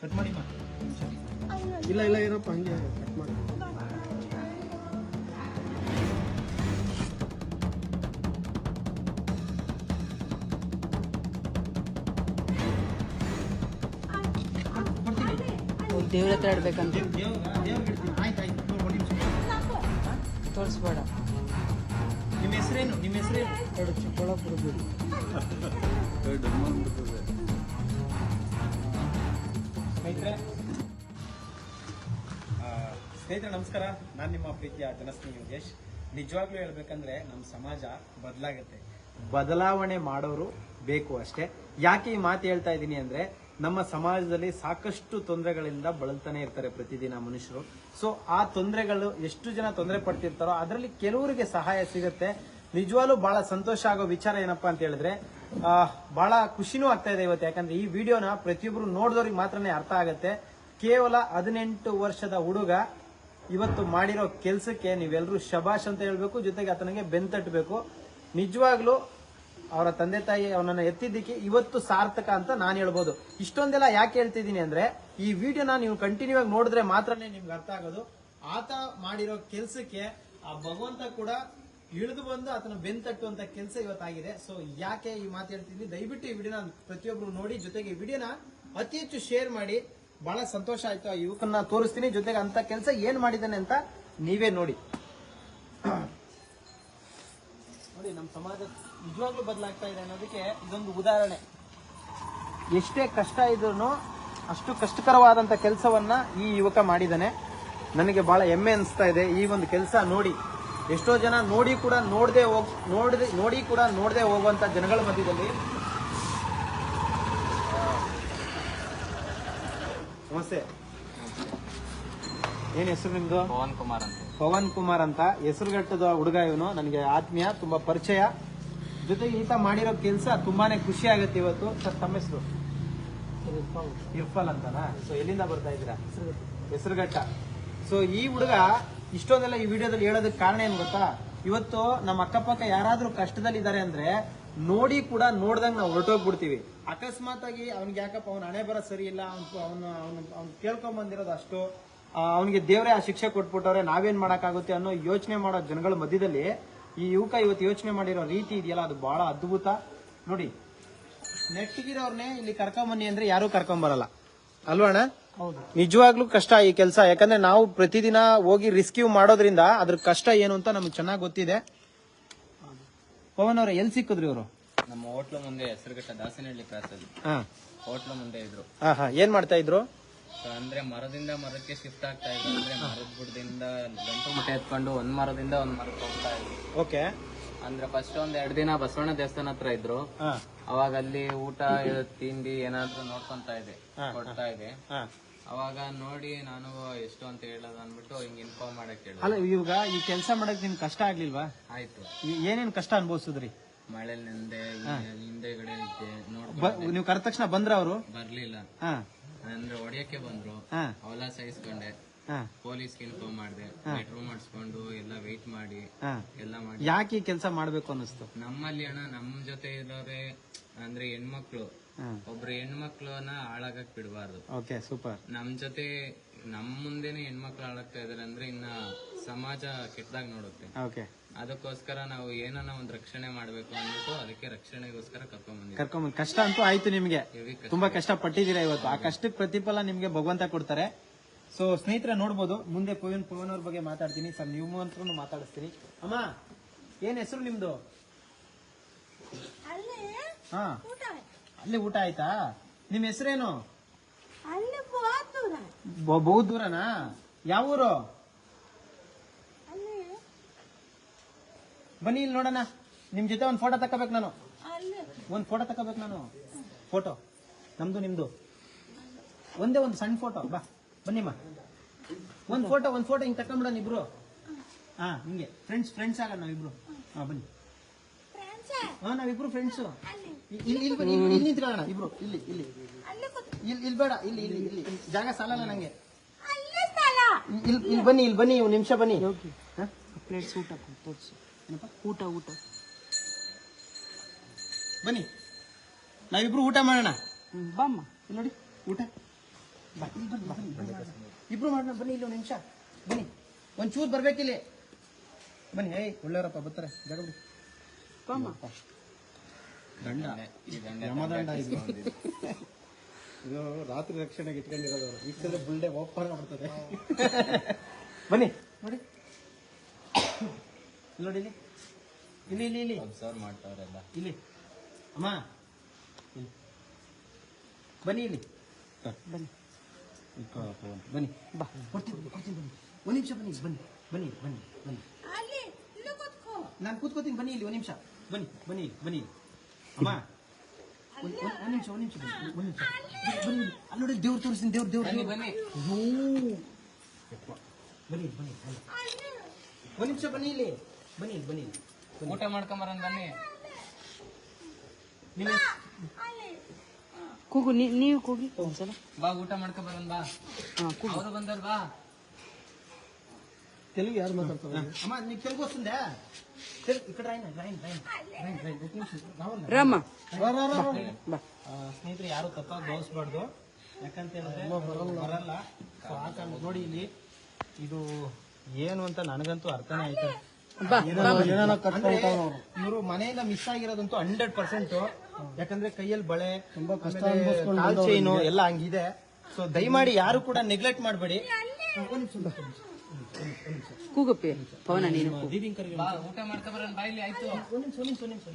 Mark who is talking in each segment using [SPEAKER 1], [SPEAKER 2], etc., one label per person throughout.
[SPEAKER 1] Cut ಮಾಡಿ ಇಲ್ಲ ಇಲ್ಲ ಇರಪ್ಪ ಹಂಗೆ ಕಟ್ ಮಾಡಿ.
[SPEAKER 2] ದೇವ್ರ ಹತ್ರ ಇಡ್ಬೇಕಂತ. ತೋರಿಸ್ಬೇಡ.
[SPEAKER 1] ನಿಮ್ಮ ಹೆಸರೇನು ನಿಮ್ಮ ಹೆಸರೇನು
[SPEAKER 2] ಚಿಕ್ಕಬಳ್ಳಾಪುರ
[SPEAKER 1] ಸ್ನೇಹಿತರೆ ಸ್ನೇಹಿತರೆ, ನಮಸ್ಕಾರ. ನಾನು ನಿಮ್ಮ ಪ್ರೀತಿಯ ಜನಸ್ನೇಹಿ ಯೋಗೇಶ್. ನಿಜವಾಗ್ಲೂ ಹೇಳ್ಬೇಕಂದ್ರೆ ನಮ್ಮ ಸಮಾಜ ಬದಲಾಗುತ್ತೆ. ಬದಲಾವಣೆ ಮಾಡೋರು ಬೇಕು ಅಷ್ಟೇ. ಯಾಕೆ ಈ ಮಾತು ಹೇಳ್ತಾ ಇದ್ದೀನಿ ಅಂದ್ರೆ, ನಮ್ಮ ಸಮಾಜದಲ್ಲಿ ಸಾಕಷ್ಟು ತೊಂದರೆಗಳಿಂದ ಬಳಲ್ತಾನೆ ಇರ್ತಾರೆ ಪ್ರತಿದಿನ ಮನುಷ್ಯರು. ಸೊ ಆ ತೊಂದರೆಗಳು ಎಷ್ಟು ಜನ ತೊಂದರೆ ಪಡ್ತಿರ್ತಾರೋ, ಅದರಲ್ಲಿ ಕೆಲವರಿಗೆ ಸಹಾಯ ಸಿಗುತ್ತೆ. ನಿಜವಾಗ್ಲೂ ಬಹಳ ಸಂತೋಷ ಆಗೋ ವಿಚಾರ ಏನಪ್ಪಾ ಅಂತ ಹೇಳಿದ್ರೆ ಬಹಳ ಖುಷಿನೂ ಆಗ್ತಾ ಇದೆ ಇವತ್ತು. ಯಾಕಂದ್ರೆ ಈ ವಿಡಿಯೋನ ಪ್ರತಿಯೊಬ್ರು ನೋಡಿದವ್ರಿಗೆ ಮಾತ್ರನೇ ಅರ್ಥ ಆಗುತ್ತೆ. ಕೇವಲ ಹದಿನೆಂಟು ವರ್ಷದ ಹುಡುಗ ಇವತ್ತು ಮಾಡಿರೋ ಕೆಲಸಕ್ಕೆ ನೀವೆಲ್ಲರೂ ಶಬಾಷ್ ಅಂತ ಹೇಳ್ಬೇಕು, ಜೊತೆಗೆ ಆತನಿಗೆ ಬೆಂತಟ್ಟಬೇಕು ನಿಜವಾಗ್ಲೂ ಅವರ ತಂದೆ ತಾಯಿ ಅವನನ್ನ ಎತ್ತಿದ್ದಕ್ಕೆ ಇವತ್ತು ಸಾರ್ಥಕ ಅಂತ ನಾನು ಹೇಳ್ಬೋದು. ಇಷ್ಟೊಂದೆಲ್ಲ ಯಾಕೆ ಹೇಳ್ತಿದ್ದೀನಿ ಅಂದ್ರೆ, ಈ ವಿಡಿಯೋನ ನೀವು ಕಂಟಿನ್ಯೂ ಆಗಿ ನೋಡಿದ್ರೆ ಮಾತ್ರನೇ ನಿಮ್ಗೆ ಅರ್ಥ ಆಗೋದು. ಆತ ಮಾಡಿರೋ ಕೆಲಸಕ್ಕೆ ಆ ಭಗವಂತ ಕೂಡ ಇಳಿದು ಬಂದು ಆತನ ಬೆಂತಟ್ಟುವಂತ ಕೆಲಸ ಇವತ್ತಾಗಿದೆ. ಸೊ ಯಾಕೆ ಈ ಮಾತು ದಯವಿಟ್ಟು ಈ ವಿಡಿಯೋನ ಪ್ರತಿಯೊಬ್ರು ನೋಡಿ, ಜೊತೆಗೆ ವಿಡಿಯೋನ ಅತಿ ಹೆಚ್ಚು ಶೇರ್ ಮಾಡಿ. ಬಹಳ ಸಂತೋಷ ಆಯ್ತು ಆ ಯುವಕನ್ನ ತೋರಿಸ್ತೀನಿ. ಜೊತೆಗೆ ಅಂತ ಕೆಲಸ ಏನ್ ಮಾಡಿದ್ದಾನೆ ಅಂತ ನೀವೇ ನೋಡಿ. ನೋಡಿ ನಮ್ಮ ಸಮಾಜ ನಿಜವಾಗ್ಲೂ ಬದಲಾಗ್ತಾ ಇದೆ ಅನ್ನೋದಕ್ಕೆ ಇದೊಂದು ಉದಾಹರಣೆ. ಎಷ್ಟೇ ಕಷ್ಟ ಇದ್ರೂ ಅಷ್ಟು ಕಷ್ಟಕರವಾದಂತ ಕೆಲಸವನ್ನ ಈ ಯುವಕ ಮಾಡಿದ್ದಾನೆ. ನನಗೆ ಬಹಳ ಹೆಮ್ಮೆ ಅನಿಸ್ತಾ ಇದೆ ಈ ಒಂದು ಕೆಲಸ ನೋಡಿ. ಎಷ್ಟೋ ಜನ ನೋಡಿ ಕೂಡ ನೋಡದೆ ಹೋಗ್ ನೋಡದೆ ನೋಡಿ ಕೂಡ ನೋಡದೆ ಹೋಗುವಂತ ಜನಗಳ ಮಧ್ಯದಲ್ಲಿ ನಮಸ್ತೆ. ಏನ್ ಹೆಸರು ನಿಮ್ದು?
[SPEAKER 3] ಪವನ್ ಕುಮಾರ್ ಅಂತ.
[SPEAKER 1] ಪವನ್ ಕುಮಾರ್ ಅಂತ. ಹೆಸರುಗಟ್ಟದ ಹುಡುಗ ಇವನು. ನನಗೆ ಆತ್ಮೀಯ ತುಂಬಾ ಪರಿಚಯ. ಜೊತೆಗೆ ಈತ ಮಾಡಿರೋ ಕೆಲಸ ತುಂಬಾನೇ ಖುಷಿ ಆಗುತ್ತೆ ಇವತ್ತು. ಸರ್ ತಮ್ಮ ಹೆಸರು? ಇರ್ಫಲ್. ಅಂತನಾ? ಸೊ ಎಲ್ಲಿಂದ ಬರ್ತಾ ಇದ್ದೀರಾ? ಹೆಸರುಘಟ್ಟ. ಸೊ ಈ ಹುಡುಗ ಇಷ್ಟೊಂದೆಲ್ಲ ಈ ವಿಡಿಯೋದಲ್ಲಿ ಹೇಳೋದಕ್ಕೆ ಕಾರಣ ಏನ್ ಗೊತ್ತಾ? ಇವತ್ತು ನಮ್ಮ ಅಕ್ಕಪಕ್ಕ ಯಾರಾದ್ರೂ ಕಷ್ಟದಲ್ಲಿ ಇದ್ದಾರೆ ಅಂದ್ರೆ ನೋಡಿ ಕೂಡ ನೋಡ್ದಂಗ್ ನಾವು ಹೊರಟೋಗ್ಬಿಡ್ತೀವಿ. ಅಕಸ್ಮಾತ್ ಆಗಿ ಅವ್ನಿಗೆ ಯಾಕಪ್ಪ ಅವ್ನ ಹಣೆ ಬರೋ ಸರಿ ಇಲ್ಲ, ಅವ್ನು ಅವನು ಅವನು ಅವ್ನು ಕೇಳ್ಕೊಂಡ್ ಬಂದಿರೋದು ಅಷ್ಟು ಅವನಿಗೆ ದೇವರೇ ಆ ಶಿಕ್ಷೆ ಕೊಟ್ಬಿಟ್ಟವ್ರೆ, ನಾವೇನ್ ಮಾಡೋಕ್ಕಾಗುತ್ತೆ ಅನ್ನೋ ಯೋಚನೆ ಮಾಡೋ ಜನಗಳ ಮಧ್ಯದಲ್ಲಿ ಈ ಯುವಕ ಇವತ್ತು ಯೋಚನೆ ಮಾಡಿರೋ ರೀತಿ ಇದೆಯಲ್ಲ, ಅದು ಬಹಳ ಅದ್ಭುತ. ನೋಡಿ, ನೆಟ್ಟಿಗಿರೋರ್ನೇ ಇಲ್ಲಿ ಕರ್ಕೊಂಬನ್ನಿ ಅಂದ್ರೆ ಯಾರು ಕರ್ಕೊಂಬರಲ್ಲ. ಬರಲ್ಲ
[SPEAKER 2] ಹೌದು
[SPEAKER 1] ನಿಜವಾಗ್ಲೂ ಕಷ್ಟ ಈ ಕೆಲಸ. ಯಾಕಂದ್ರೆ ನಾವು ಪ್ರತಿದಿನ ಹೋಗಿ ರಿಸ್ಕ್ಯೂ ಮಾಡೋದ್ರಿಂದ ಅದ್ರ ಕಷ್ಟ ಏನು ಅಂತ ನಮ್ಗೆ ಚೆನ್ನಾಗಿ ಗೊತ್ತಿದೆ. ಪವನ್ ಅವ್ರ ಎಲ್ಲಿ ಸಿಕ್ಕಿದ್ರಿ ಇವರು?
[SPEAKER 3] ನಮ್ಮ ಹೋಟ್ಲು ಮುಂದೆ ಹೆಸರುಘಟ್ಟ ದಾಸನಹಳ್ಳಿ ಕ್ರಾಸ್ ಅಲ್ಲಿ. ಹೋಟ್ಲು ಮುಂದೆ ಇದ್ರು.
[SPEAKER 1] ಹಾ ಹಾ. ಏನ್ ಮಾಡ್ತಾ ಇದ್ರು?
[SPEAKER 3] ಅಂದ್ರೆ ಮರದಿಂದ ಮರಕ್ಕೆ ಶಿಫ್ಟ್ ಆಗ್ತಾ ಇದ್ರು. ಅಂದ್ರೆ ಮರದ ಬುಡದಿಂದ ಗಂಟು ಮುಟ್ಟ ಎತ್ಕೊಂಡು ಒಂದ್ ಮರದಿಂದ ಒಂದ್ ಮರಕ್ಕೆ ಹೋಗ್ತಾ ಇದ್ರು.
[SPEAKER 1] ಓಕೆ
[SPEAKER 3] ಅಂದ್ರೆ ಫಸ್ಟ್ ಒಂದ್ ಎರಡ್ ದಿನ ಬಸವಣ್ಣ ದೇವಸ್ಥಾನ ಹತ್ರ ಇದ್ರು. ಅವಾಗ ಅಲ್ಲಿ ಊಟ ತಿಂಡಿ ಏನಾದ್ರು ನೋಡ್ಕೊಂತ ಇದೆ ಕೊಡ್ತಾ ಇದೆ ಅವಾಗ ನೋಡಿ ನಾನು ಎಷ್ಟು ಅಂತ ಹೇಳೋದು ಅಂದ್ಬಿಟ್ಟು ಹಿಂಗ್ ಇನ್ಫಾರ್ಮ್ ಮಾಡಕ್ ಹೇಳ.
[SPEAKER 1] ಅಲ್ಲ ಇವಾಗ ಈ ಕೆಲಸ ಮಾಡಕ್ ನಿಮ್ಗೆ ಕಷ್ಟ ಆಗ್ಲಿಲ್ವಾ?
[SPEAKER 3] ಆಯ್ತು.
[SPEAKER 1] ಏನೇನ್ ಕಷ್ಟ ಅನ್ಭವಿಸಿದ್ರಿ?
[SPEAKER 3] ಮಳೆ ನಿಂದೆ ಹಿಂದೆಗಡೆ ಇದ್ದೆ
[SPEAKER 1] ನೀವು ಕರೆದ ತಕ್ಷಣ ಬಂದ್ರ ಅವರು?
[SPEAKER 3] ಬರ್ಲಿಲ್ಲ. ಅಂದ್ರೆ ಹೊಡಿಯಕ್ಕೆ ಬಂದ್ರು.
[SPEAKER 1] ಅವೆಲ್ಲ
[SPEAKER 3] ಅವಲ ಸಹಿಸ್ಕೊಂಡೆ.
[SPEAKER 1] ಹಾ.
[SPEAKER 3] ಪೊಲೀಸ್ಗೆ ಇನ್ಫಾರ್ಮ್ ಮಾಡಿದೆ ಮೆಟ್ರೋ ಮಾಡಿಸ್ಕೊಂಡು ಎಲ್ಲ ವೇಟ್ ಮಾಡಿ ಎಲ್ಲ ಮಾಡಿ.
[SPEAKER 1] ಯಾಕೆ ಈ ಕೆಲಸ ಮಾಡ್ಬೇಕು ಅನಿಸ್ತು
[SPEAKER 3] ನಮ್ಮಲ್ಲಿ ಅಣ್ಣ ನಮ್ ಜೊತೆ ಇರೋರೆ ಅಂದ್ರೆ ಹೆಣ್ಮಕ್ಳು. ಒಬ್ರು ಹೆಣ್ಮಕ್ಳನ್ನ ಹಾಳಾಗಕ್ ಬಿಡಬಾರ್ದು.
[SPEAKER 1] Okay super.
[SPEAKER 3] ನಮ್ ಜೊತೆ ನಮ್ ಮುಂದೆನೆ ಹೆಣ್ಮಕ್ಳು ಹಾಳಾಗ್ತಾ ಇದಾರೆ ಅಂದ್ರೆ ಇನ್ನ ಸಮಾಜ ಕೆಟ್ಟದಾಗ ನೋಡುತ್ತೆ.
[SPEAKER 1] ಓಕೆ.
[SPEAKER 3] ಅದಕ್ಕೋಸ್ಕರ ನಾವು ಏನನ್ನ ಒಂದ್ ರಕ್ಷಣೆ ಮಾಡ್ಬೇಕು ಅಂದ್ಬಿಟ್ಟು ಅದಕ್ಕೆ ರಕ್ಷಣೆಗೋಸ್ಕರ ಕರ್ಕೊಂಡ್
[SPEAKER 1] ಕರ್ಕೊಂಡ್ ಕಷ್ಟ ಅಂತೂ ಆಯ್ತು ನಿಮ್ಗೆ. ತುಂಬಾ ಕಷ್ಟ. ಪಟ್ಟಿದ್ದೀರಾ ಇವತ್ತು. ಆ ಕಷ್ಟಕ್ಕೆ ಪ್ರತಿಫಲ ನಿಮ್ಗೆ ಭಗವಂತ ಕೊಡ್ತಾರೆ. ಸೊ ಸ್ನೇಹಿತರೆ ನೋಡ್ಬೋದು. ಮುಂದೆ ಪವನ್ ಪವನ್ ಅವ್ರ ಬಗ್ಗೆ ಮಾತಾಡ್ತೀನಿ. ಸರ್ ನೀವು ಹತ್ರ ಮಾತಾಡಿಸ್ತೀನಿ ಅಮ್ಮ ಏನ್ ಹೆಸರು ನಿಮ್ದು?
[SPEAKER 4] ಅಲ್ಲಿ
[SPEAKER 1] ಹಾ.
[SPEAKER 4] ಊಟ
[SPEAKER 1] ಅಲ್ಲಿ ಊಟ ಆಯ್ತಾ? ನಿಮ್ ಹೆಸರೇನು? ಬಹು ದೂರನಾ ಯಾವ ಊರು? ಬನ್ನಿ ಇಲ್ಲಿ ನೋಡೋಣ. ನಿಮ್ ಜೊತೆ ಒಂದ್ ಫೋಟೋ ತಕೋಬೇಕು ನಾನು.
[SPEAKER 4] ಅಲ್ಲಿ.
[SPEAKER 1] ಒಂದ್ ಫೋಟೋ ತಕೋಬೇಕು ನಾನು. ಫೋಟೋ ನಮ್ದು ನಿಮ್ದು. ಒಂದೇ ಒಂದು ಸಣ್ಣ ಫೋಟೋ ಬಾ. ಬನ್ನಿಮ್ಮ ಒಂದು ಫೋಟೋ ಒಂದು ಫೋಟೋ ಹಿಂಗೆ ತಕೊಂಬಿಡೋಣ ಇಬ್ರು. ಹಾ ಹಿಂಗೆ. ಫ್ರೆಂಡ್ಸ್ ಫ್ರೆಂಡ್ಸ್ ಆಗೋಣ ನಾವಿಬ್ರು. ಹಾ ಬನ್ನಿ.
[SPEAKER 4] ಫ್ರೆಂಡ್ಸ್
[SPEAKER 1] ಹಾ ನಾವಿಬ್ರು ಫ್ರೆಂಡ್ಸ್ ಇಲ್ಲಿ ಇಲ್ಲಿ ಬನ್ನಿ, ಇಲ್ಲಿ ನಿಂತ್ಕೊಳ್ಳೋಣ ಇಬ್ರು. ಇಲ್ಲಿ ಇಲ್ಲಿ.
[SPEAKER 4] ಅಲ್ಲಿ
[SPEAKER 1] ಇಲ್ಲಿ ಇಲ್ಲಿ ಬೇಡ ಇಲ್ಲಿ ಇಲ್ಲಿ ಇಲ್ಲಿ. ಜಾಗ ಸಾಲಲ್ಲ ನಂಗೆ. ಇಲ್ಲಿ ಇಲ್ಲಿ ಬನ್ನಿ ಇಲ್ಲಿ ಬನ್ನಿ ಒಂದು ನಿಮಿಷ ಬನ್ನಿ. ಹಾ?
[SPEAKER 2] ಪ್ಲೇಟ್ಸ್ ಊಟ ತೋರಿಸು.
[SPEAKER 1] ಏನಪ್ಪ?
[SPEAKER 2] ಊಟ ಊಟ.
[SPEAKER 1] ಬನ್ನಿ. ನಾವಿಬ್ರು ಊಟ ಮಾಡೋಣ.
[SPEAKER 2] ಬಾಮ್ಮ.
[SPEAKER 1] ಇಲ್ಲಿ ನೋಡಿ ಊಟ. ಬಾ. ಇಬ್ರು ಮಾಡೋಣ ಬನ್ನಿ ಇಲ್ಲಿ ಒಂದು ನಿಮಿಷ. ಬನ್ನಿ. ಒಂಚೂರು ಬರ್ಬೇಕಿಲ್ಲಿ ಬನ್ನಿ ಏಯ್ ಒಳ್ಳೆಯವರಪ್ಪ ಬರ್ತಾರೆ. ಜಾಗ ಬಿಡಿ.
[SPEAKER 2] ಬಾಮ್ಮ
[SPEAKER 1] ದಂಡ. ಯಮದಂಡ ಇದು. ಇದು ರಾತ್ರಿ ರಕ್ಷಣೆಗೆ ಇಟ್ಕೊಂಡಿರೋದು ಅವರು ಇಷ್ಟೆಲ್ಲ ಬುಲ್ಡೆ ಓಪನ್ ಮಾಡ್ತದೆ ಬನ್ನಿ. ನೋಡಿ. ಇಲ್ಲಿ ನೋಡಿ ಇಲ್ಲಿ. ಇಲ್ಲಿ ಇಲ್ಲಿ ಇಲ್ಲಿ.
[SPEAKER 3] ಅಬ್ಸರ್ವ್ ಮಾಡ್ತಾವ್ರೆಲ್ಲ.
[SPEAKER 1] ಇಲ್ಲಿ. ಅಮ್ಮ. ಬನ್ನಿ ಇಲ್ಲಿ.
[SPEAKER 2] ಬನ್ನಿ.
[SPEAKER 1] ಬನ್ನಿ. ಬಾ. ಕೊಡ್ತೀನಿ ಕೊಡ್ತೀನಿ ಬನ್ನಿ. ಒಂದು ನಿಮಿಷ ಬನ್ನಿ ಬನ್ನಿ ಬನ್ನಿ ಬನ್ನಿ ಬನ್ನಿ. ನಾನು ಕೂತ್ಕೋತೀನಿ ಬನ್ನಿ ಇಲ್ಲಿ ಒಂದು ನಿಮಿಷ. ಬನ್ನಿ ಬನ್ನಿ ಬನ್ನಿ. ಅಮ್ಮ. ಒಂದು ನಿಮಿಷ ಒಂದು ನಿಮಿಷ ಬನ್ನಿ ಒಂದು ನಿಮಿಷ. ಬನ್ನಿ. ಅಲ್ಲಿ ನೋಡಿ ದೇವ್ರು ತೋರಿಸ್ತೀನಿ ದೇವ್ರು ದೇವ್ರು
[SPEAKER 3] ಬನ್ನಿ ಬನ್ನಿ.
[SPEAKER 1] ಬನ್ನಿ ಬನ್ನಿ ಬನ್ನಿ.
[SPEAKER 4] ಅಲ್ಲಿ.
[SPEAKER 1] ಒಂದು ನಿಮಿಷ ಬನ್ನಿ ಇಲ್ಲಿ. ಬನ್ನಿ ಬನ್ನಿ.
[SPEAKER 3] ಊಟ ಮಾಡ್ಕೊಂಬರನ್ ಬನ್ನಿ.
[SPEAKER 1] ನಿಮ್ಮ
[SPEAKER 2] ಕೂಗು ನೀ ನೀವು ಕೂಗಿ. ಒಂದ್ಸಲ
[SPEAKER 3] ಬಾ ಊಟ ಮಾಡ್ಕೊ ಬರೋಣ ಬಾ.
[SPEAKER 2] ಹಾಂ ಕೂಗು.
[SPEAKER 3] ಬಂದರ್ ಬಾ.
[SPEAKER 1] తెలుగు ಯಾರು మాట్లాడతారు అమ్మ నీకు తెలుగు వస్తుందా ఇక్కడ ಯಾರು ತಪ್ಪ ಗೌಸ್ಬಾರ್ದು ಯಾಕಂತ ಹೇಳಿದ್ರೆ ಬರಲ್ಲ. ನೋಡಿ ಇಲ್ಲಿ ಇದು ಏನು ಅಂತ ನನಗಂತೂ ಅರ್ಥನೇ ಆಯ್ತು. ಇವರು ಮನೆಯಿಂದ ಮಿಸ್ ಆಗಿರೋದಂತೂ ಹಂಡ್ರೆಡ್ ಪರ್ಸೆಂಟ್ ಯಾಕಂದ್ರೆ ಕೈಯಲ್ಲಿ ಬಳೆ ತುಂಬಾ ಕಷ್ಟ ಚೈನು ಎಲ್ಲ ಹಂಗಿದೆ. ಸೊ ದಯಮಾಡಿ ಯಾರು ಕೂಡ ನೆಗ್ಲೆಕ್ಟ್ ಮಾಡಬೇಡಿ.
[SPEAKER 2] ಕೂಗಪ್ಪಿ ಪವನ ನೀನು
[SPEAKER 3] ಊಟ ಮಾಡ್ತಾ ಬಾ ಇಲ್ಲಿ ಆಯ್ತು.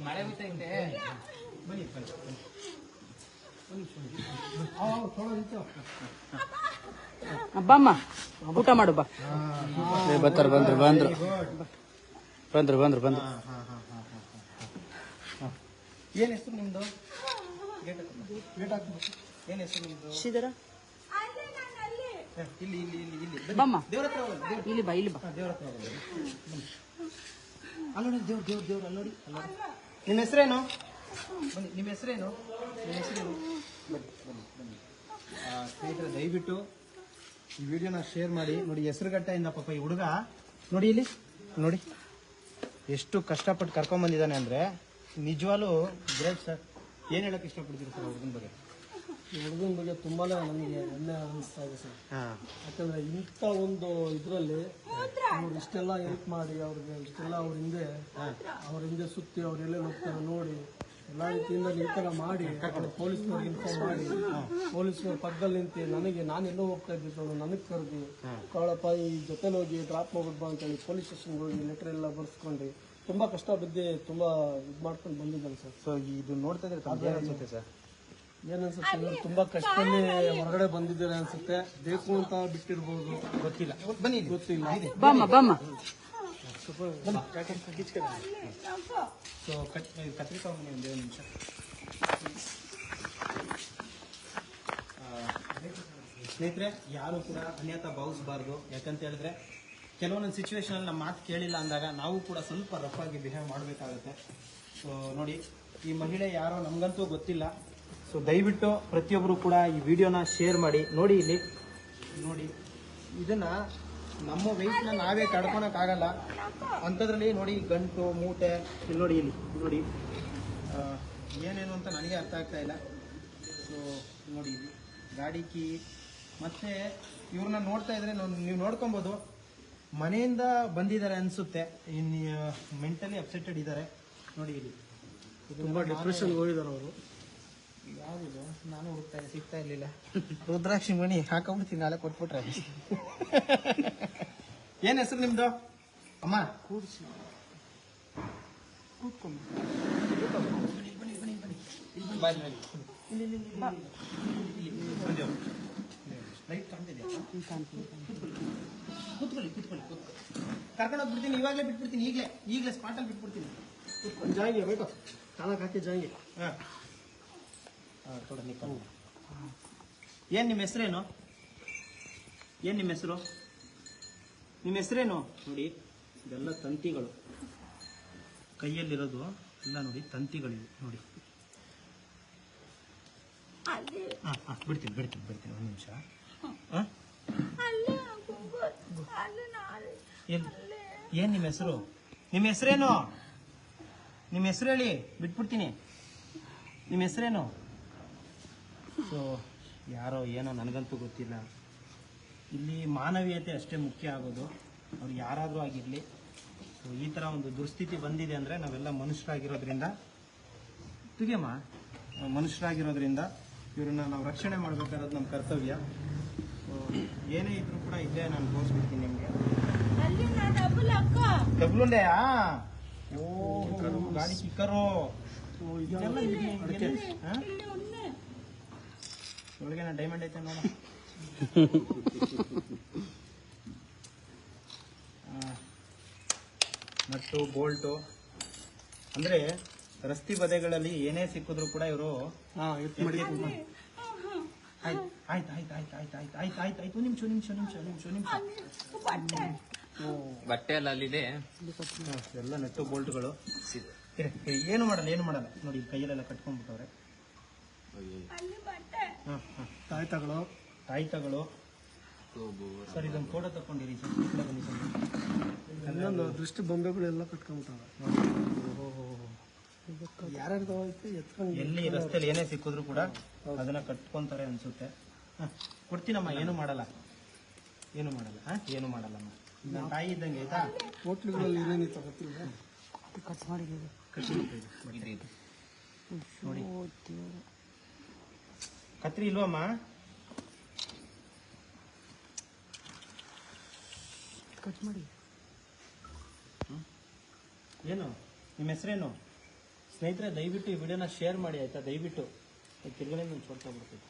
[SPEAKER 3] ಮಳೆ ಹುಯ್ತೈತೆ
[SPEAKER 1] ಬನ್ನಿ ಬನ್ನಿ.
[SPEAKER 2] ಬಾಮ್ಮ ಊಟ ಮಾಡು ಬಾ.
[SPEAKER 5] ಬರ್ತಾರೆ ಬಂದ್ರು ಬಂದ್ರು ಬಂದ್ರು. ಬಂದ್ರು ಬಂದ್ರು
[SPEAKER 1] ಹಾ. ಏನ್ ಹೆಸರು ನಿಮ್ಮದು ಗೇಟ್ ಹಾಕು. ಗೇಟ್ ಹಾಕ್ಬೇಕು. ಏನ್ ಹೆಸರು ನಿಮ್ದು?
[SPEAKER 2] ಶ್ರೀಧರ?
[SPEAKER 1] ಇಲ್ಲಿ ಇಲ್ಲಿ ಇಲ್ಲಿ ಇಲ್ಲಿ.
[SPEAKER 2] ಬಮ್ಮ.
[SPEAKER 1] ದೇವ್ರ ಹತ್ರ
[SPEAKER 2] ಇಲ್ಲಿ ಬಾ ಇಲ್ಲಿ ಬಾ.
[SPEAKER 1] ದೇವ್ರ ಹತ್ರ ನೋಡಿ ದೇವ್ರ ದೇವ್ರ ದೇವ್ರ ಅಲ್ಲೋಡಿ ನೋಡಿ ಅಲ್ಲಿ ನಿಮ್ಮ ಹೆಸರೇನು? ಬನ್ನಿ ನಿಮ್ಮ ಹೆಸರೇನು? ನಿಮ್ಮ ಹೆಸರೇನು? ಬನ್ನಿ ಬನ್ನಿ ಸ್ನೇಹಿತರೆ ದಯವಿಟ್ಟು ಈ ವಿಡಿಯೋನ ಶೇರ್ ಮಾಡಿ. ನೋಡಿ ಹೆಸರುಗಟ್ಟೆಯಿಂದ ಪಾಪ ಈ ಹುಡುಗ ನೋಡಿ ಇಲ್ಲಿ ನೋಡಿ. ಎಷ್ಟು ಕಷ್ಟಪಟ್ಟು ಕರ್ಕೊಂಬಂದಿದ್ದಾನೆ ಬಂದಿದ್ದಾನೆ ಅಂದ್ರೆ ನಿಜವಾಗ್ಲೂ ಗ್ರೇಟ್ ಸರ್ ಏನ್ ಹೇಳಕ್ ಇಷ್ಟಪಡ್ತೀರಿ ಸರ್ ಹುಡುಗನ ಬಗ್ಗೆ?
[SPEAKER 6] ಈ ಹುಡುಗನ ಬಗ್ಗೆ ತುಂಬಾನೇ ನನಗೆ ಹೆಮ್ಮೆ ಅನಿಸ್ತಾ ಇದೆ ಸರ್.
[SPEAKER 1] ಹಾ.
[SPEAKER 6] ಯಾಕಂದ್ರೆ ಇಂಥ ಒಂದು ಇದರಲ್ಲಿ ಅವ್ರು ಇಷ್ಟೆಲ್ಲ ಹೆಲ್ಪ್ ಮಾಡಿ ಅವ್ರಿಗೆ ಇಷ್ಟೆಲ್ಲ ಅವ್ರ ಹಿಂದೆ ಅವ್ರ ಹಿಂದೆ ಸುತ್ತಿ ಅವ್ರು ಎಲ್ಲೇ ಹೋಗ್ತಾರೆ ನೋಡಿ ಎಲ್ಲ ರೀತಿಯಿಂದ ಈ ಥರ ಮಾಡಿ ಪೊಲೀಸ್ನವ್ರಿಗೆ ಇನ್ಫಾರ್ಮ್ ಮಾಡಿ ಪೊಲೀಸ್ನವ್ರ ಪಕ್ಕದಲ್ಲಿ ನಿಂತು ನನಗೆ ನಾನು ಎಲ್ಲೋ ಹೋಗ್ತಾ ಸರ್ ನನಗೆ ಕರೆದು ಕಳಪ್ಪ ಈ ಜೊತೆಲಿ ಹೋಗಿ ಡ್ರಾಪ್ ಮಾಡ್ಬಿಟ್ಟು ಬಾ ಅಂತೇಳಿ ಪೊಲೀಸ್ ಸ್ಟೇಷನ್ಗೆ ಹೋಗಿ ಲೆಟರ್ ಎಲ್ಲ ಬರ್ಸ್ಕೊಂಡು ತುಂಬ ಕಷ್ಟ ಬಿದ್ದು ತುಂಬ ಇದು ಮಾಡ್ಕೊಂಡು ಬಂದಿದ್ದಾನೆ ಸರ್.
[SPEAKER 1] ಸೊ ಇದು ನೋಡ್ತಾ ಇದ್ರೆ ತಮ್ಗೆ ಏನ್ ಅನ್ಸುತ್ತೆ ಸರ್?
[SPEAKER 6] ಏನನ್ಸುತ್ತೆ ಇವ್ರು ತುಂಬಾ ಕಷ್ಟದಲ್ಲಿ ಹೊರಗಡೆ ಬಂದಿದ್ದಾರೆ ಅನ್ಸುತ್ತೆ. ಬೇಕು ಅಂತ ಬಿಟ್ಟಿರ್ಬೋದು.
[SPEAKER 1] ಗೊತ್ತಿಲ್ಲ. ಬನ್ನಿ
[SPEAKER 6] ಗೊತ್ತಿಲ್ಲ.
[SPEAKER 1] ಸೊ ಕಟ್ ಕತ್ರಿ ತಗೊಂಡು ಒಂದು ನಿಮಿಷ. ಸ್ನೇಹಿತರೆ ಯಾರು ಕೂಡ ಅನ್ಯತಾ ಭಾವಿಸಬಾರ್ದು. ಯಾಕಂತ ಹೇಳಿದ್ರೆ ಕೆಲವೊಂದೊಂದು ಸಿಚುವೇಶನ್ ಅಲ್ಲಿ ನಮ್ಮ ಮಾತು ಕೇಳಿಲ್ಲ ಅಂದಾಗ ನಾವು ಕೂಡ ಸ್ವಲ್ಪ ರಫ್ ಆಗಿ ಬಿಹೇವ್ ಮಾಡಬೇಕಾಗುತ್ತೆ. ಸೊ ನೋಡಿ, ಈ ಮಹಿಳೆ ಯಾರೋ ನಮಗಂತೂ ಗೊತ್ತಿಲ್ಲ. ಸೊ ದಯವಿಟ್ಟು ಪ್ರತಿಯೊಬ್ಬರು ಕೂಡ ಈ ವಿಡಿಯೋನ ಶೇರ್ ಮಾಡಿ. ನೋಡಿ ಇಲ್ಲಿ, ನೋಡಿ, ಇದನ್ನ ನಮ್ಮ ವೆಯ್ಟ್ನ ನಾವೇ ತಡ್ಕೊಳಕ್ಕಾಗಲ್ಲ ಅಂಥದ್ರಲ್ಲಿ ನೋಡಿ, ಗಂಟು, ಮೂಟೆ, ಇಲ್ಲಿ ನೋಡಿ ಇಲ್ಲಿ ನೋಡಿ. ಏನೇನು ಅಂತ ನನಗೆ ಅರ್ಥ ಆಗ್ತಾ ಇಲ್ಲ. ಸೊ ನೋಡಿ ಇಲ್ಲಿ ಗಾಡಿ ಕೀ, ಮತ್ತೆ ಇವ್ರನ್ನ ನೋಡ್ತಾ ಇದ್ರೆ ನೀವು ನೋಡ್ಕೊಬೋದು. ಮನೆಯಿಂದ ಬಂದಿದ್ದಾರೆ ಅನ್ಸುತ್ತೆ ಇನ್ನು ಮೆಂಟಲಿ ಅಪ್ಸೆಟೆಡ್ ಇದ್ದಾರೆ ನೋಡಿ ಇಲ್ಲಿ
[SPEAKER 6] ತುಂಬಾ ಡಿಪ್ರೆಷನ್ ಹೋಗಿದ್ದಾರೆ ಅವರು
[SPEAKER 1] ಯಾವುದು ನಾನು ಹುಡುಕ್ತಾ ಇದ್ದೆ ಸಿಗ್ತಾ ಇರ್ಲಿಲ್ಲ ರುದ್ರಾಕ್ಷಿ ಮಣಿ ಹಾಕೊಂಡ್ಬಿಡ್ತೀನಿ ನಾಳೆ ಕೊಟ್ಬಿಟ್ರೆ ಏನ್ ಹೆಸರು ನಿಮ್ದು ಅಮ್ಮ
[SPEAKER 2] ಕೂರ್ಸಿ ಕೂತ್ಕೊಂಡು
[SPEAKER 1] ಲೈಟ್ ಕಾಣ್ತಿದ್ಯಾ
[SPEAKER 2] ಕಾಣ್ತೀನಿ
[SPEAKER 1] ಕೂತ್ಕೊಳ್ಳಿ ಕೂತ್ಕೊಳ್ಳಿ ಕೂತ್ಕೊಳ್ಳಿ. ಕರ್ಕೊಂಡೋಗಿ ಬಿಡ್ತೀನಿ ಇವಾಗಲೇ ಬಿಟ್ಬಿಡ್ತೀನಿ ಈಗಲೇ ಈಗಲೇ ಸ್ಪಾಟಲ್ಲಿ ಬಿಟ್ಬಿಡ್ತೀನಿ.
[SPEAKER 6] ಜಾಂಗೆ ಬೇಕು. ಕಾಲಕ್ಕೆ ಹಾಕಿ ಜಾಂಗೆ
[SPEAKER 1] ಹಾಂ. ಏನು ನಿಮ್ಮ ಹೆಸರೇನು? ಏನು ನಿಮ್ಮ ಹೆಸರು? ನಿಮ್ಮ ಹೆಸರೇನು? ನೋಡಿ ಇದೆಲ್ಲ ತಂತಿಗಳು. ಕೈಯಲ್ಲಿರೋದು ಎಲ್ಲ ನೋಡಿ ತಂತಿಗಳಿವೆ ನೋಡಿ.
[SPEAKER 4] ಅಲ್ಲಿ
[SPEAKER 1] ಹಾಂ ಹಾಂ ಬಿಡ್ತೀನಿ ಬಿಡ್ತೀನಿ ಬಿಡ್ತೀನಿ ಒಂದು ನಿಮಿಷ. ಹಾಂ
[SPEAKER 4] ಅಲ್ಲಿ ಕುಂಕುಮ. ಅಲ್ಲಿ ನಾನು
[SPEAKER 1] ಏನು ನಿಮ್ಮ ಹೆಸರು? ನಿಮ್ಮ ಹೆಸರೇನು? ನಿಮ್ಮ ಹೆಸರು ಹೇಳಿ ಬಿಟ್ಬಿಡ್ತೀನಿ. ನಿಮ್ಮ ಹೆಸರೇನು? ಸೊ ಯಾರೋ ಏನೋ ನನಗಂತೂ ಗೊತ್ತಿಲ್ಲ. ಇಲ್ಲಿ ಮಾನವೀಯತೆ ಅಷ್ಟೇ ಮುಖ್ಯ ಆಗೋದು. ಅವ್ರು ಯಾರಾದರೂ ಆಗಿರಲಿ. ಸೊ ಈ ಥರ ಒಂದು ದುಸ್ಥಿತಿ ಬಂದಿದೆ ಅಂದರೆ ನಾವೆಲ್ಲ ಮನುಷ್ಯರಾಗಿರೋದ್ರಿಂದ ತುಗೆಮ್ಮ ನಾವು ಮನುಷ್ಯರಾಗಿರೋದ್ರಿಂದ ಇವ್ರನ್ನ ನಾವು ರಕ್ಷಣೆ ಮಾಡಬೇಕಾದ್ರೆ ನಮ್ಮ ಕರ್ತವ್ಯ. ಸೊ, ಏನೇ ಇದ್ರೂ ಕೂಡ ಇಲ್ಲೇ ನಾನು ತೋರಿಸ್ಬಿಡ್ತೀನಿ ನಿಮಗೆ. ಇಲ್ಲಿ
[SPEAKER 4] ಉಣ್ಣೆ
[SPEAKER 1] ಒಳಗೆ ನಾನು ಡೈಮಂಡ್ ಐತೆ ನೋಡ ನಟ್ಟು ಬೋಲ್ಟು ಅಂದ್ರೆ ರಸ್ತೆ ಬದೆಗಳಲ್ಲಿ ಏನೇ ಸಿಕ್ಕಿದ್ರು ಕೂಡ ಇವರು ಆಯ್ತು ಆಯ್ತು ಆಯ್ತು ಆಯ್ತು ಆಯ್ತು ಆಯ್ತು ಆಯ್ತು ಆಯ್ತು ನಿಮಿಷ ನಿಮಿಷ ನಿಮಿಷ ನಿಮಿಷ ನಿಮಿಷ
[SPEAKER 4] ಬಟ್ಟೆ
[SPEAKER 3] ಬಟ್ಟೆ ಎಲ್ಲ ಅಲ್ಲಿದೆ
[SPEAKER 1] ಎಲ್ಲ ನೆಟ್ಟು ಬೋಲ್ಟ್ಗಳು ಏನು ಮಾಡಲ್ಲ ಏನು ಮಾಡಲ್ಲ. ನೋಡಿ ಕೈಯಲ್ಲೆಲ್ಲ ಕಟ್ಕೊಂಡ್ಬಿಟ್ಟವ್ರೆ.
[SPEAKER 6] ತಾಯ್ತಗಳು
[SPEAKER 1] ತಾಯ್ತಗಳು ಸರ್ ಇದೊಂದು ಫೋಟೋ ತಗೊಂಡಿರಿ ಸರ್. ಬನ್ನಿ ಸರ್.
[SPEAKER 6] ಇನ್ನೊಂದು ದೃಷ್ಟಿ ಬೊಂಬೆಗಳೆಲ್ಲ ಯಾರ್ಯಾರ್ದು ಎತ್ಕೊಂಡು
[SPEAKER 1] ಎಲ್ಲಿ ರಸ್ತೆಯಲ್ಲಿ ಏನೇ ಸಿಕ್ಕಿದ್ರು ಕೂಡ ಅದನ್ನ ಕಟ್ಕೊಂತಾರೆ ಅನ್ಸುತ್ತೆ. ಹ, ಕೊಡ್ತೀನಮ್ಮ ಏನು ಮಾಡಲ್ಲ. ಏನು ಮಾಡಲ್ಲ ಹಾ? ಏನು ಮಾಡಲ್ಲಮ್ಮ? ನನ್ನ ತಾಯಿ ಇದ್ದಂಗೆ ಆಯ್ತಾ?
[SPEAKER 6] ಹೋಟ್ಲುಗಳಲ್ಲಿ ಏನೇನಿತ್ತು ಗೊತ್ತಿಲ್ಲ
[SPEAKER 2] ಖರ್ಚು ಮಾಡಿದ್ದೀವಿ.
[SPEAKER 1] ನೋಡಿ. ಕತ್ರಿ ಇಲ್ವಮ್ಮ?
[SPEAKER 2] ಕಟ್ ಮಾಡಿ.
[SPEAKER 1] ಏನು? ನಿಮ್ಮ ಹೆಸರೇನು? ಸ್ನೇಹಿತರೆ ದಯವಿಟ್ಟು ಈ ವಿಡಿಯೋನ ಶೇರ್ ಮಾಡಿ ಆಯ್ತಾ? ದಯವಿಟ್ಟು. ತಿರ್ಗಡೆ ನಾನು ಬಿಡ್ತೀನಿ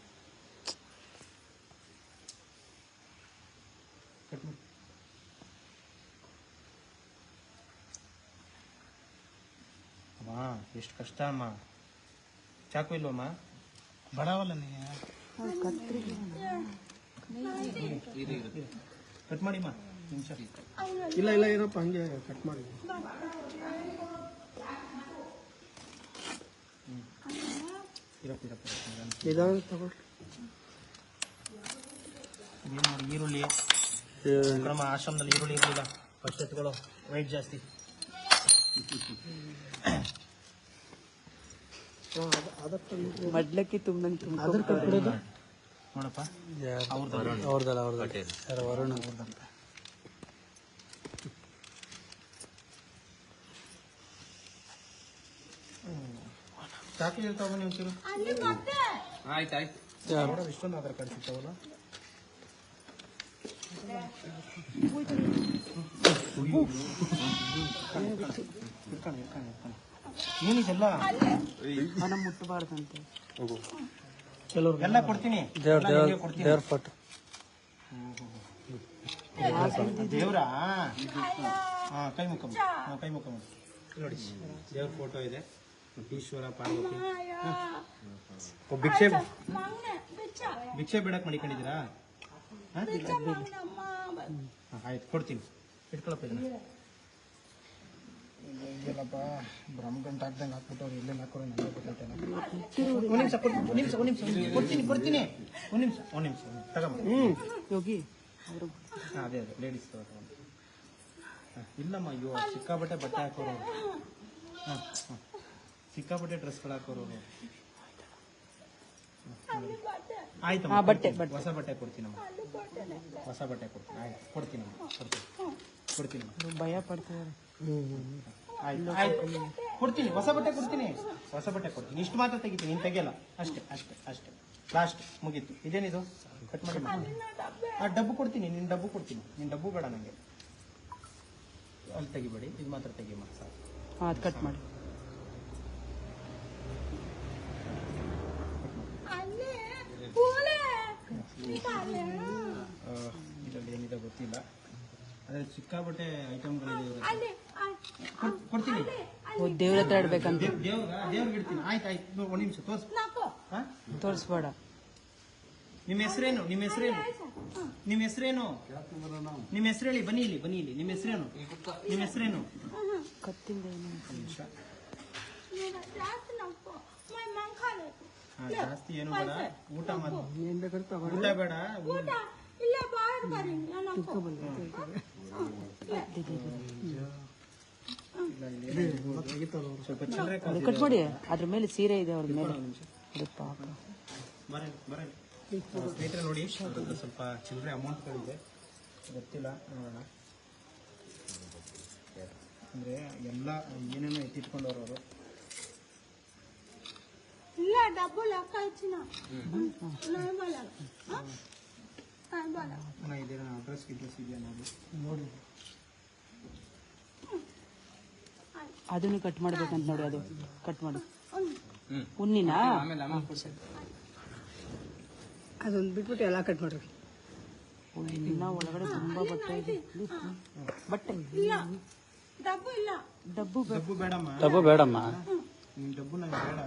[SPEAKER 1] ಕಟ್ ಮಾಡಿ ಅಮ್ಮ ಎಷ್ಟು ಕಷ್ಟ ಅಮ್ಮ. ಚಾಕು ಇಲ್ವಮ್ಮ ಬಡವಲ್ಲ
[SPEAKER 3] ಕಟ್
[SPEAKER 1] ಕಟ್ ಮಾಡಿಮ್ಮ ನಿಮಿಷ.
[SPEAKER 6] ಇಲ್ಲ ಇಲ್ಲ ಏನಪ್ಪ ಹಂಗೆ ಕಟ್ ಮಾಡಿ.
[SPEAKER 1] ಇರಪ್ಪ ಇರಪ್ಪ.
[SPEAKER 6] ನಿಧಾನ ತಗೊಳ್ಳಿ
[SPEAKER 1] ಈರುಳ್ಳಿ? ನಮ್ಮ ಆಶ್ರಮದಲ್ಲಿ ಈರುಳ್ಳಿ ಇರಲಿಲ್ಲ. ಫಸ್ಟ್ ಎತ್ಕೊಳ್ಳೋ ವೈಟ್ ಜಾಸ್ತಿ.
[SPEAKER 2] ಮಡ್ಲಕ್ಕಿ ಅದಕ್ಕೆ ತುಂಬ
[SPEAKER 1] ನೋಡಪ್ಪ.
[SPEAKER 5] ಅವ್ರದಲ್ಲ ಅವ್ರದ್ದು ಸರ್ ವರುಣ್ ಅವ್ರದ್ದಂತ
[SPEAKER 1] ಚಾಕಿ ಇರ್ತಾವ ನೀವು
[SPEAKER 4] ಚೂರು
[SPEAKER 3] ಆಯ್ತು ಆಯ್ತು.
[SPEAKER 1] ಇಷ್ಟೊಂದು ಆಧಾರ್ ಕಾರ್ಡ್ ಸಿಗ್ತಾವಲ್ಲ? ಇರ್ತಾನೆ ಇರ್ತಾನೆ ಇರ್ತಾನೆ ಏನಿದೆಲ್ಲ?
[SPEAKER 2] ಹಣ ಮುಟ್ಟಬಾರ್ದಂತೆ
[SPEAKER 1] ಎಲ್ಲ ಕೊಡ್ತೀನಿ.
[SPEAKER 5] ದೇವ್ರ ಫೋಟೋ.
[SPEAKER 1] ದೇವ್ರ? ಹಾ ಕೈ ಮುಖ ಕೈ ಮುಖ ನೋಡಿ ದೇವ್ರ ಫೋಟೋ ಇದೆ. ಈಶ್ವರ ಪಾರ್ವತಿ. ಭಿಕ್ಷೆ ಭಿಕ್ಷೆ. ಬೇಡಕ್ ಮಡಿಕೊಂಡಿದ್ದೀರಾ? ಆಯ್ತು ಕೊಡ್ತೀನಿ. ಇಟ್ಕೊಳಪ್ಪ ಇದನ್ನ. ಇಲ್ಲಪ್ಪ ಬ್ರಹ್ಮಗಂಟ ಹಾಕ್ದಂಗೆ ಹಾಕ್ಬಿಟ್ಟವ್ರು ಎಲ್ಲೆಲ್ಲ ಹಾಕೋರು ನನಗೆ ಗೊತ್ತೈತೇನೋ ಒಂದು ನಿಮಿಷ ಒಂದ್ ನಿಮಿಷ ಒಂದು ನಿಮಿಷ ಕೊಡ್ತೀನಿ ಕೊಡ್ತೀನಿ. ಒಂದು ನಿಮಿಷ ಒಂದು ನಿಮಿಷ ತಗೊಂಬ
[SPEAKER 2] ಯೋಗಿ ಅವರು.
[SPEAKER 1] ಹಾ, ಅದೇ ಅದೇ ಲೇಡೀಸ್ ಇಲ್ಲಮ್ಮ ಅಯ್ಯೋ ಸಿಕ್ಕಾಪಟ್ಟೆ ಬಟ್ಟೆ ಹಾಕೋರು ಹಾಂ ಹಾಂ. ಸಿಕ್ಕಾಪಟ್ಟೆ ಡ್ರೆಸ್ಗಳು ಹಾಕೋರು ಕೊಡ್ತೀನಿ. ಹೊಸ ಬಟ್ಟೆ ಕೊಡ್ತೀನಮ್ಮ. ಹೊಸ ಬಟ್ಟೆ ಕೊಡ್ತೀನಿ. ಆಯ್ತು ಕೊಡ್ತೀನಮ್ಮ ಕೊಡ್ತೀನಿ. ಕೊಡ್ತೀನಮ್ಮ
[SPEAKER 2] ಭಯ ಪಡ್ತಿದ್ದಾರೆ
[SPEAKER 1] ಆಯ್ತು ಆಯ್ತು. ಕೊಡ್ತೀನಿ ಹೊಸ ಬಟ್ಟೆ ಕೊಡ್ತೀನಿ. ಹೊಸ ಬಟ್ಟೆ ಕೊಡ್ತೀನಿ. ಇಷ್ಟು ಮಾತ್ರ ತೆಗಿತೀನಿ ನೀನು ತೆಗಿಯಲ್ಲ. ಅಷ್ಟೇ ಅಷ್ಟೇ ಅಷ್ಟೇ. ಲಾಸ್ಟ್ ಮುಗೀತು. ಇದೇನಿದು? ಕಟ್ ಮಾಡಿ ಆ ಡಬ್ಬು ಕೊಡ್ತೀನಿ ನಿನ್ನ ಡಬ್ಬು ಕೊಡ್ತೀನಿ. ನಿನ್ನ ಡಬ್ಬು ಬೇಡ ನನಗೆ ಅಲ್ಲಿ ತೆಗಿಬೇಡಿ ಇದು ಮಾತ್ರ ತೆಗಿಯಮ್ಮ ಸರ್
[SPEAKER 2] ಹಾಂ ಅದು ಕಟ್ ಮಾಡಿ.
[SPEAKER 1] ಇದರಲ್ಲಿ ಏನಿದೆ ಗೊತ್ತಿಲ್ಲ. ಅದೇ ಸಿಕ್ಕಾಪಟ್ಟೆ ಐಟಮ್ಗಳಿದೆ. ಕೊಡ್ತೀನಿ.
[SPEAKER 2] ದೇವ್ರ ಹತ್ರ ಇಡ್ಬೇಕಂತ
[SPEAKER 1] ದೇವ್ ದೇವ್ರ ದೇವ್ರಿಗೆ ಇಡ್ತೀನಿ. ಆಯ್ತು ಆಯ್ತು. ಒಂದು ನಿಮಿಷ ತೋರ್ಸ್.
[SPEAKER 2] ತೋರಿಸ್ಬೇಡ.
[SPEAKER 1] ನಿಮ್ಮ ಹೆಸರೇನು? ನಿಮ್ಮ ಹೆಸರೇನು? ನಿಮ್ಮ ಹೆಸರೇನು? ನಿಮ್ಮ ಹೆಸರು ಹೇಳಿ ಬನ್ನಿ ಇಲ್ಲಿ ಬನ್ನಿ ಇಲ್ಲಿ. ನಿಮ್ಮ ಹೆಸರೇನು? ನಿಮ್ಮ ಹೆಸರೇನು?
[SPEAKER 2] ಕತ್ತಿಂದ
[SPEAKER 4] ಜಾಸ್ತಿ ನಾಕು ಮೈ ಮಂಕಾಲೆ
[SPEAKER 1] ಹಾ, ಜಾಸ್ತಿ ಏನು ಬೇಡ. ಊಟ
[SPEAKER 6] ಮಾಡಿ
[SPEAKER 1] ಊಟ ಬೇಡ.
[SPEAKER 4] ಊಟ ಇಲ್ಲ ಬಾರ್ ಬರಿ
[SPEAKER 2] ಕಟ್ ಮಾಡಿ, ಅದ್ರ ಮೇಲೆ ಸೀರೆ ಇದೆ ಅವ್ರ ಮೇಲೆ.
[SPEAKER 1] ನೋಡಿ ಸ್ವಲ್ಪ ಚಿಲ್ರೆ ಅಮೌಂಟ್ ಅಮೌಂಟ್ಗಳಿದೆ ಗೊತ್ತಿಲ್ಲ ನೋಡೋಣ ಅಂದ್ರೆ ಎಲ್ಲ ಏನೇನೋ ಎತ್ತಿಟ್ಕೊಂಡವ್ರು ಅವರು
[SPEAKER 4] ಇಲ್ಲ ಡಬ್ಬು ಲಕ್ಕ ಹೆಚ್ಚಿನ
[SPEAKER 1] ಅಣ್ಣ
[SPEAKER 2] ಅದನ್ನು ಕಟ್ ಮಾಡ್ಬೇಕಂತ ನೋಡಿ ಅದು. ಕಟ್ ಮಾಡಿ. ಹುಣ್ಣಿನ
[SPEAKER 6] ಅದೊಂದು ಬಿಟ್ಬಿಟ್ಟು ಎಲ್ಲ ಕಟ್ ಮಾಡ್ರಿ
[SPEAKER 2] ಒಳಗಡೆ ತುಂಬಾ ಬಟ್ಟೆ ಇದೆ. ಬಟ್ಟೆ
[SPEAKER 4] ಇಲ್ಲ. ಡಬ್ಬು ಇಲ್ಲ.
[SPEAKER 2] ಡಬ್ಬು
[SPEAKER 1] ಬೇಡಮ್ಮ.
[SPEAKER 5] ಡಬ್ಬು ಬೇಡಮ್ಮ.
[SPEAKER 1] ಡಬ್ಬು ನಂಗೆ ಬೇಡ.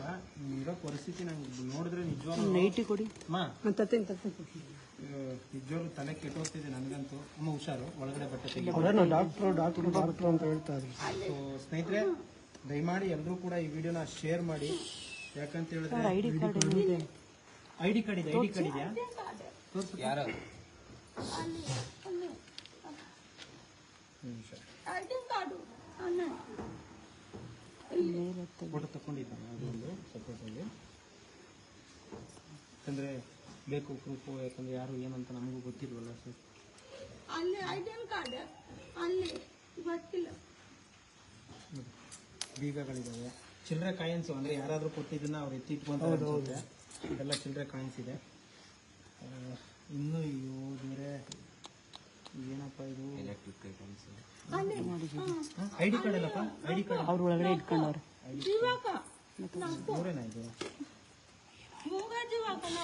[SPEAKER 1] ಇರೋ ಪರಿಸ್ಥಿತಿ ನಂಗೆ ನೋಡಿದ್ರೆ ನಿಜವಾಗ್ಲೂ
[SPEAKER 2] ನೈಟಿ ಕೊಡಿ.
[SPEAKER 6] ಮತ್ತೆ
[SPEAKER 1] ಕೊಡ್ತೀನಿ ನಿಜವಾಗ್ಲೂ ತಲೆ ಕೆಟ್ಟೋಗ್ತಿದೆ ನನಗಂತೂ. ಅಮ್ಮ ಹುಷಾರು ಒಳಗಡೆ ಬಟ್ಟೆ ತೆಗಿ.
[SPEAKER 6] ಡಾಕ್ಟರ್ ಡಾಕ್ಟ್ರು ಡಾಕ್ಟ್ರು ಅಂತ ಹೇಳ್ತಾ ಇದ್ರು.
[SPEAKER 1] ಸೊ ಸ್ನೇಹಿತರೆ ದಯಮಾಡಿ ಎಲ್ಲರೂ ಕೂಡ ಈ ವಿಡಿಯೋನ ಶೇರ್ ಮಾಡಿ. ಯಾಕಂತ ಹೇಳಿದ್ರೆ
[SPEAKER 2] ಐ ಡಿ ಕಾರ್ಡ್ ಇದೆ
[SPEAKER 1] ಐ ಡಿ ಕಾರ್ಡ್ ಇದೆ ಐ ಡಿ ಕಾರ್ಡ್ ಇದೆಯಾ
[SPEAKER 3] ಯಾರು?
[SPEAKER 4] ಅಲ್ಲಿ ಅಲ್ಲಿ ಐಡಿ ಕಾರ್ಡು. ಅಣ್ಣ
[SPEAKER 1] ಫೋಟೋ ತಗೊಂಡಿದ್ದಾನೆ ಅದೊಂದು ಸಪೋರ್ಟಲ್ಲಿ ಯಾಕಂದ್ರೆ ಬೇಕು ಪ್ರೂಫು ಯಾಕಂದ್ರೆ ಯಾರು ಏನಂತ ನಮಗೂ ಗೊತ್ತಿಲ್ವಲ್ಲ ಸರ್
[SPEAKER 4] ಅಲ್ಲಿ ಐಡಿ ಕಾರ್ಡ್ ಅಲ್ಲಿ ಗೊತ್ತಿಲ್ಲ.
[SPEAKER 1] ಬೀಗಗಳಿದಾವೆ. ಚಿಲ್ಲರೆ ಕಾಯಿನ್ಸು ಅಂದ್ರೆ ಯಾರಾದ್ರೂ ಕೊಟ್ಟಿದ್ದನ್ನ ಅವ್ರು ಎತ್ತಿಟ್ಕೊಂತ ಅನ್ಸುತ್ತೆ ಇದೆಲ್ಲ ಚಿಲ್ಲರೆ ಕಾಯಿನ್ಸ್ ಇದೆ. ಇನ್ನು ಅಯ್ಯೋ ಬೇರೆ ಏನಪ್ಪ ಇದು?
[SPEAKER 3] ಎಲೆಕ್ಟ್ರಿಕ್ ಐಟಮ್ಸ್
[SPEAKER 4] ಅಲ್ಲಿ
[SPEAKER 1] ಐ ಡಿ ಕಾರ್ಡ್ ಅಲ್ಲಪ್ಪ? ಐ ಡಿ ಕಾರ್ಡ್
[SPEAKER 2] ಅವ್ರ ಒಳಗಡೆ ಇಟ್ಕೊಂಡವ್ರೆ.
[SPEAKER 1] ಇದು?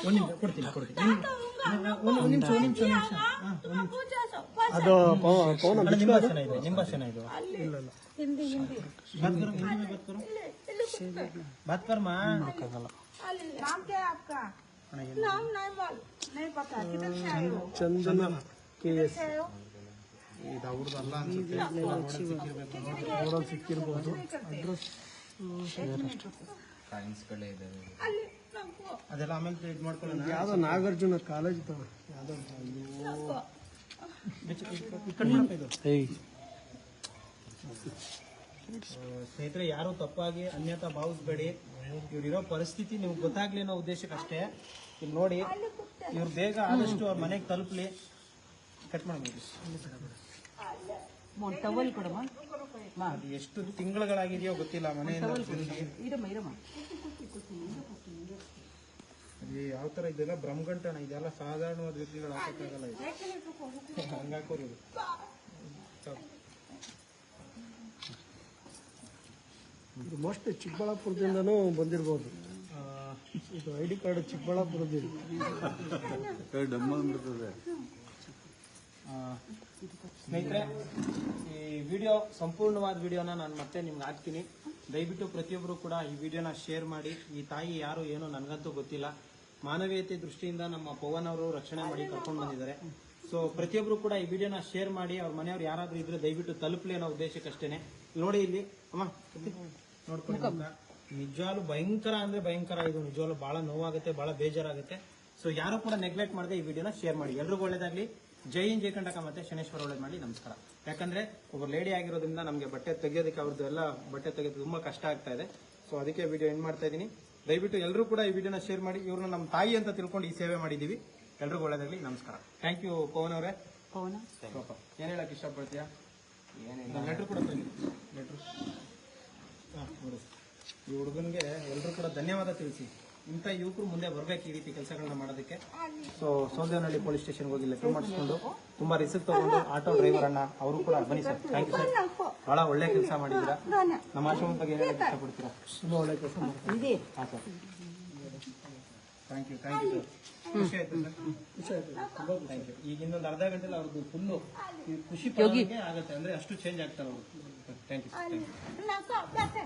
[SPEAKER 1] ಒಂದು ನಿಮಿಷ ಕೊಡ್ತೀನಿ ಕೊಡ್ತೀನಿ
[SPEAKER 4] ನಾವು
[SPEAKER 1] ಒಂದು ನಿಮಿಷ ಒಂದು ನಿಮಿಷ ಒಂದು ನಿಮಿಷ ಹಾಂ ಒಂದು
[SPEAKER 4] ಪೂಜೆ
[SPEAKER 6] ಅದು ಪವನ
[SPEAKER 1] ನಿಮಿಷ ನಿಮ್ಮ ಭಾಷೆನ ಇದು ನಿಮ್ಮ ಭಾಷೆನ ಇದು
[SPEAKER 4] ಹಿಂದಿ ಹಿಂದಿ
[SPEAKER 1] बात करो हिंदी में बात करो
[SPEAKER 4] ಇಲ್ಲಿ ಇಲ್ಲಿ ಕೂತ್ಕೊ.
[SPEAKER 1] बात कर माँ
[SPEAKER 4] ಅಲ್ಲಿ नाम क्या है आपका नाम नहीं बोल नहीं पता किधर से आए हो
[SPEAKER 6] ಚಂದನ ಕೆ ಎಸ್
[SPEAKER 4] आए हो
[SPEAKER 1] ಇದು ಅವ್ರದ್ದು ಅಲ್ಲ ಅನ್ಸುತ್ತೆ
[SPEAKER 6] ಅವರಲ್ಲಿ ಸಿಕ್ಕಿರ್ಬೋದು ಅಡ್ರೆಸ್
[SPEAKER 3] ಕಾಯಿನ್ಸ್ಗಳೇ ಇದಾವೆ
[SPEAKER 4] ಅಲ್ಲಿ ನಮ್ಗೂ
[SPEAKER 1] ಅದೆಲ್ಲ ಆಮೇಲೆ ಇದು ಮಾಡ್ಕೊಳ್ಳೋಣ.
[SPEAKER 6] ಯಾವ್ದೋ ನಾಗಾರ್ಜುನ ಕಾಲೇಜ್ ತಗೋ. ಯಾವುದೋ
[SPEAKER 1] ಸ್ನೇಹಿತರೆ ಯಾರು ತಪ್ಪಾಗಿ ಅನ್ಯತಾ ಭಾವಿಸ್ಬೇಡಿ. ಇವ್ರಿರೋ ಪರಿಸ್ಥಿತಿ ನಿಮ್ಗೆ ಗೊತ್ತಾಗ್ಲಿ ಅನ್ನೋ ಉದ್ದೇಶಕ್ಕೆ ಅಷ್ಟೇ. ಇಲ್ಲಿ ನೋಡಿ ಇವ್ರು ಬೇಗ ಆದಷ್ಟು ಅವ್ರ ಮನೆಗೆ ತಲುಪಲಿ. ಕಟ್ ಮಾಡ್ಬೋದು ಅದು ಎಷ್ಟು ತಿಂಗಳುಗಳಾಗಿದೆಯೋ ಗೊತ್ತಿಲ್ಲ ಮನೆಯಿಂದ ಯಾವ ತರ ಇದೆಲ್ಲ ಬ್ರಹ್ಮಗಂಟಣ ಇದೆಲ್ಲ ಸಾಧಾರಣವಾದ ವ್ಯಕ್ತಿಗಳು ಹಾಕೋಕ್ಕಾಗಲ್ಲ ಇದು. ಹಂಗಾಕೋರಿ ಇದು.
[SPEAKER 6] ಇದು ಮೋಸ್ಟ್ ಚಿಕ್ಕಬಳ್ಳಾಪುರದಿಂದನೂ ಬಂದಿರ್ಬೋದು. ಇದು ಐ ಡಿ ಕಾರ್ಡ್ ಚಿಕ್ಕಬಳ್ಳಾಪುರದಿಂದ.
[SPEAKER 1] ಆ, ಸ್ನೇಹಿತರೆ ಈ ವಿಡಿಯೋ ಸಂಪೂರ್ಣವಾದ ವಿಡಿಯೋನ ನಾನು ಮತ್ತೆ ನಿಮ್ಗೆ ಹಾಕ್ತೀನಿ. ದಯವಿಟ್ಟು ಪ್ರತಿಯೊಬ್ಬರು ಕೂಡ ಈ ವಿಡಿಯೋನ ಶೇರ್ ಮಾಡಿ. ಈ ತಾಯಿ ಯಾರು ಏನು ನನಗಂತೂ ಗೊತ್ತಿಲ್ಲ. ಮಾನವೀಯತೆ ದೃಷ್ಟಿಯಿಂದ ನಮ್ಮ ಪವನ್ ಅವರು ರಕ್ಷಣೆ ಮಾಡಿ ಕರ್ಕೊಂಡು ಬಂದಿದ್ದಾರೆ. ಸೊ ಪ್ರತಿಯೊಬ್ರು ಕೂಡ ಈ ವಿಡಿಯೋನ ಶೇರ್ ಮಾಡಿ ಅವ್ರ ಮನೆಯವ್ರು ಯಾರಾದ್ರೂ ಇದ್ರೆ ದಯವಿಟ್ಟು ತಲುಪಲಿ ಅನ್ನೋ ಉದ್ದೇಶಕ್ಕಷ್ಟೇನೆ. ನೋಡಿ ಇಲ್ಲಿ ಅಮ್ಮ ನೋಡ್ಕೊಂಡು ಮುಖ. ಭಯಂಕರ ಅಂದ್ರೆ ಭಯಂಕರ ಇದು ನಿಜವಾಗ್ಲು ಬಹಳ ನೋವಾಗುತ್ತೆ ಬಹಳ ಬೇಜಾರಾಗುತ್ತೆ. ಸೊ ಯಾರು ಕೂಡ ನೆಗ್ಲೆಕ್ಟ್ ಮಾಡದೆ ಈ ವಿಡಿಯೋನ ಶೇರ್ ಮಾಡಿ. ಎಲ್ರಿಗೂ ಒಳ್ಳೇದಾಗ್ಲಿ. ಜೈ ಇನ್ ಜೈ ಕಂಡಕ ಮತ್ತೆ ಶನೇಶ್ವರ ಒಳ್ಳೇದು ಮಾಡಿ ನಮಸ್ಕಾರ. ಯಾಕಂದ್ರೆ ಒಬ್ಬ ಲೇಡಿ ಆಗಿರೋದ್ರಿಂದ ನಮಗೆ ಬಟ್ಟೆ ತೆಗಿಯೋದಕ್ಕೆ ಅವ್ರದ್ದು ಎಲ್ಲ ಬಟ್ಟೆ ತೆಗೆಯೋದು ತುಂಬಾ ಕಷ್ಟ ಆಗ್ತಾ ಇದೆ. ಸೊ ಅದಕ್ಕೆ ವಿಡಿಯೋ ಎಂಡ್ ಮಾಡ್ತಾ ಇದ್ದೀನಿ. ದಯವಿಟ್ಟು ಎಲ್ಲರೂ ಕೂಡ ಈ ವಿಡಿಯೋನ ಶೇರ್ ಮಾಡಿ ಇವ್ರನ್ನ ನಮ್ಮ ತಾಯಿ ಅಂತ ತಿಳ್ಕೊಂಡು ಈ ಸೇವೆ ಮಾಡಿದ್ದೀವಿ. ಎಲ್ರಿಗೂ ಒಳ್ಳೇದಾಗಲಿ ನಮಸ್ಕಾರ. ಥ್ಯಾಂಕ್ ಯು ಪವನ್ ಅವರೇ.
[SPEAKER 2] ಪವನ್?
[SPEAKER 1] ಏನು ಏನ್ ಹೇಳಕ್ ಇಷ್ಟಪಡ್ತೀಯಾ? ಲೆಟ್ರ್ ಕೂಡ ಲೆಟ್ರ್ ಈ ಹುಡುಗನ್ಗೆ ಎಲ್ಲರೂ ಕೂಡ ಧನ್ಯವಾದ ತಿಳಿಸಿ. ಇಂಥ ಯುವಕರು ಮುಂದೆ ಬರ್ಬೇಕು ಈ ರೀತಿ ಕೆಲಸಗಳನ್ನ ಮಾಡೋದಕ್ಕೆ. ಸೊ ಸೋದೇವನಹಳ್ಳಿ ಪೊಲೀಸ್ ಸ್ಟೇಷನ್ಗೆ ಹೋಗಿ ಲೆಟರ್ ಮಾಡಿಸ್ಕೊಂಡು ತುಂಬಾ ರಿಸ್ಕ್ ತಗೊಂಡು ಆಟೋ ಡ್ರೈವರ್ ಅಣ್ಣ ಅವರು ಕೂಡ ಬನ್ನಿ ಸರ್. ಥ್ಯಾಂಕ್ ಯು ಸರ್ ಬಹಳ ಒಳ್ಳೆ ಕೆಲಸ ಮಾಡಿದ್ದೀರಾ? ನಮ್ಮ ಆಶ್ರಮದ ಬಗ್ಗೆ ಏನ್ ಇಷ್ಟಪಡ್ತೀರಾ?
[SPEAKER 6] ತುಂಬಾ ಒಳ್ಳೆ ಕೆಲಸ ಮಾಡ್ತೀವಿ
[SPEAKER 1] ಹಾಂ sir. Thank you thank you sir. ಖುಷಿ ಆಯ್ತು. ಸರ್ ಥ್ಯಾಂಕ್ ಯು ಈಗ ಇನ್ನೊಂದು ಅರ್ಧ ಗಂಟೆಲಿ ಅವ್ರದ್ದು ಫುಲ್ಲು ಖುಷಿ ಆಗುತ್ತೆ. ಅಂದ್ರೆ ಅಷ್ಟು ಚೇಂಜ್ ಆಗ್ತಾರೆ ಅವರು ಥ್ಯಾಂಕ್ ಯು ಥ್ಯಾಂಕ್ ಯು